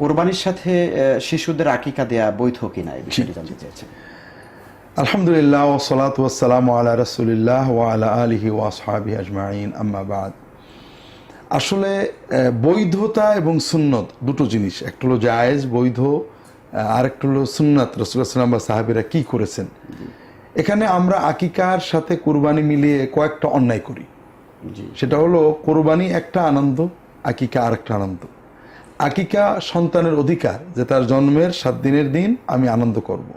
কোরবানির সাথে শিশুদের আকিকা দেয়া বৈধ কিনা এই বিষয়টি জানতে চেয়েছেন আলহামদুলিল্লাহ ও সালাত ওয়াসালাম আলা রসুলিল্লাহ ও আলা আলিহি ওয়াসহাবি আজমাইন আম্মা বাদ। আসলে বৈধতা এবং সুন্নত দুটো জিনিস। একটা হলো জায়েজ বৈধ আর একটা হলো সুন্নত। সাল্লাম বা সাহাবিরা কি করেছেন? এখানে আমরা আকিকার সাথে কুরবানি মিলিয়ে কয়েকটা অন্যায় করি। জি। সেটা হলো কোরবানি একটা আনন্দ আকিকা আর একটা আনন্দ। আকিকা সন্তানের অধিকার যে তার জন্মের সাত দিনের দিন আমি আনন্দ করব।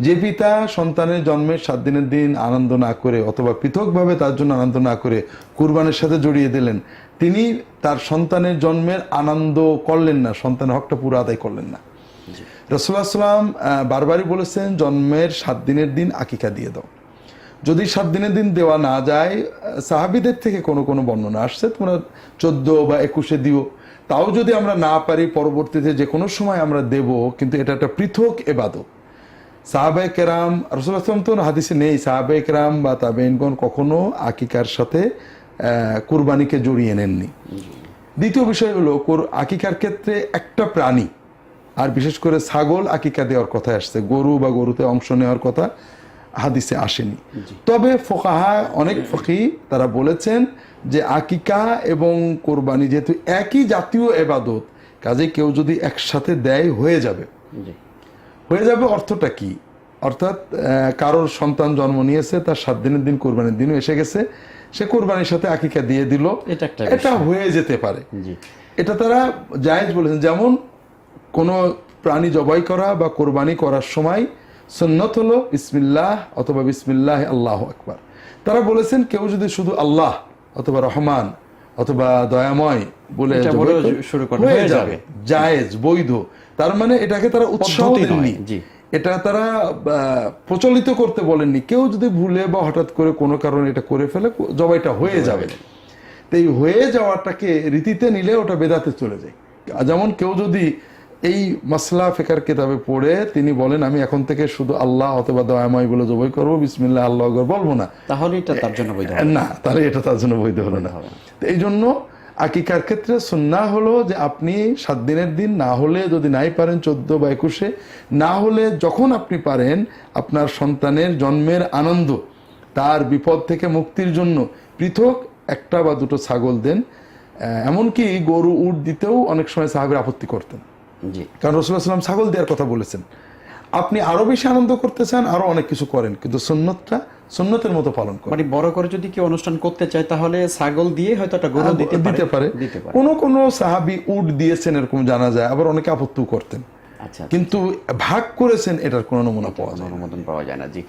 যে পিতা সন্তানের জন্মের সাত দিনের দিন আনন্দ না করে অথবা পৃথকভাবে তার জন্য আনন্দ না করে কুরবানের সাথে জড়িয়ে দিলেন তিনি তার সন্তানের জন্মের আনন্দ করলেন না সন্তানের হকটা পুরো আদায় করলেন না। রসুল্লাহ সাল্লাম বারবারই বলেছেন জন্মের সাত দিনের দিন আকিকা দিয়ে দাও। যদি সাত দিনের দিন দেওয়া না যায়, সাহাবিদের থেকে কোনো কোনো বর্ণনা আসছে? তোমরা চোদ্দ বা একুশে দিও। তাও যদি আমরা না পারি, পরবর্তীতে যে কোনো সময় আমরা দেব, কিন্তু এটা একটা পৃথক এবাদত। সাহাবে কেরাম রসুল্লাহ আসলাম তো হাদিসে নেই সাহাবে কেরাম বা তাবেইনগণ কখনো আকিকার সাথে কুরবানিকে জড়িয়ে নেননি। দ্বিতীয় বিষয় হলো, কোর- আকিকার ক্ষেত্রে একটা প্রাণী, আর বিশেষ করে ছাগল আকিকা দেওয়ার কথা আসছে। গরু বা গরুতে অংশ নেওয়ার কথা। হাদিসে আসেনি। তবে ফোকাহা অনেক ফকি তারা বলেছেন যে আকিকা এবং কোরবানি যেহেতু একই জাতীয় এবাদত কাজে কেউ যদি একসাথে দেয় হয়ে যাবে। হয়ে যাবে অর্থটা কি? অর্থাৎ কারোর সন্তান জন্ম নিয়েছে তার সাত দিনের দিন কোরবানির দিনও এসে গেছে সে কোরবানির সাথে আকিকা দিয়ে দিল। এটা হয়ে যেতে পারে। এটা তারা জায়েজ বলেছেন। যেমন কোনো প্রাণী জবাই করা বা কোরবানি করার সময় সুন্নত হলো বিসমিল্লাহ অথবা বিসমিল্লাহ আল্লাহ আকবার। তারা বলেছেন কেউ যদি শুধু আল্লাহ অথবা রহমান অথবা দয়াময় বলে শুরু হয়ে যাবে। জায়েজ বৈধ। তার মানে এটাকে তারা উৎসাহ দেননি। এটা তারা প্রচলিত করতে বলেননি। কেউ যদি ভুলে বা হঠাৎ করে কোনো কারণে এটা করে ফেলে জবাইটা হয়ে যাবে। তো এই হয়ে যাওয়াটাকে রীতিতে নিলে ওটা বেদাতে চলে যায়। যেমন কেউ যদি এই মাসলা ফেকার কিতাবে পড়ে তিনি বলেন আমি এখন থেকে শুধু আল্লাহ অথবা দয়াময় বলে জবাই করব বিসমিল্লাহ আল্লাহ বলব না। তাহলে এটা তার জন্য বৈধ। না। তাহলে এটা তার জন্য বৈধ হলো না। তো এই জন্য আকিকার ক্ষেত্রে সুন্না হলো যে আপনি সাত দিনের দিন না হলে যদি নাই পারেন চোদ্দ বা একুশে না হলে যখন আপনি পারেন আপনার সন্তানের জন্মের আনন্দ তার বিপদ থেকে মুক্তির জন্য পৃথক একটা বা দুটো ছাগল দেন। এমনকি গরু উট দিতেও অনেক সময় সাহাবের আপত্তি করতেন। জি। কারণ রসুল্লাহ সাল্লাম ছাগল দেওয়ার কথা বলেছেন। আপনি আরও বেশি আনন্দ করতে চান আরও অনেক কিছু করেন কিন্তু সুন্নতটা সুন্নতের মতো পালন করেন। মানে বড় করে যদি কেউ অনুষ্ঠান করতে চায় তাহলে ছাগল দিয়ে হয়তো একটা গরু দিতে দিতে পারে। কোন কোন সাহাবি উট দিয়েছেন এরকম জানা যায় আবার অনেকে আপত্তিও করতেন। আচ্ছা কিন্তু ভাগ করেছেন এটার কোনো নমুনা পাওয়া যায় অনুমোদন পাওয়া যায় না জি।